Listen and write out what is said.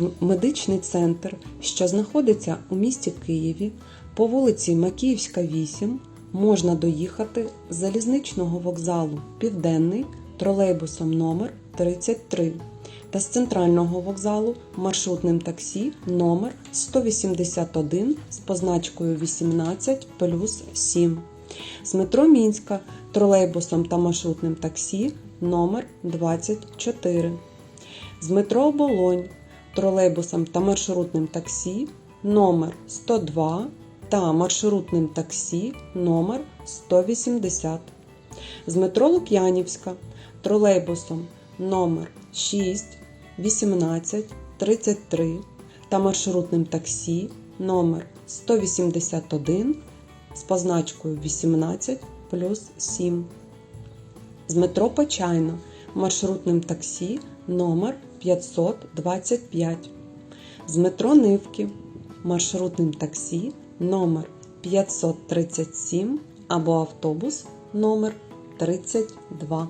в медичний центр, що знаходиться у місті Києві по вулиці Макіївська, 8, можна доїхати з залізничного вокзалу Південний тролейбусом номер 33 та з центрального вокзалу маршрутним таксі номер 181 з позначкою 18 плюс 7. З метро Мінська тролейбусом та маршрутним таксі номер 24. З метро Оболонь тролейбусом та маршрутним таксі номер 102 та маршрутним таксі номер 180. З метро Лук'янівська тролейбусом номер 6, 18, 33 та маршрутним таксі номер 181 з позначкою 18 плюс 7. З метро Почайна маршрутним таксі номер 525. З метро Нивки маршрутним таксі номер 537 або автобус номер 32.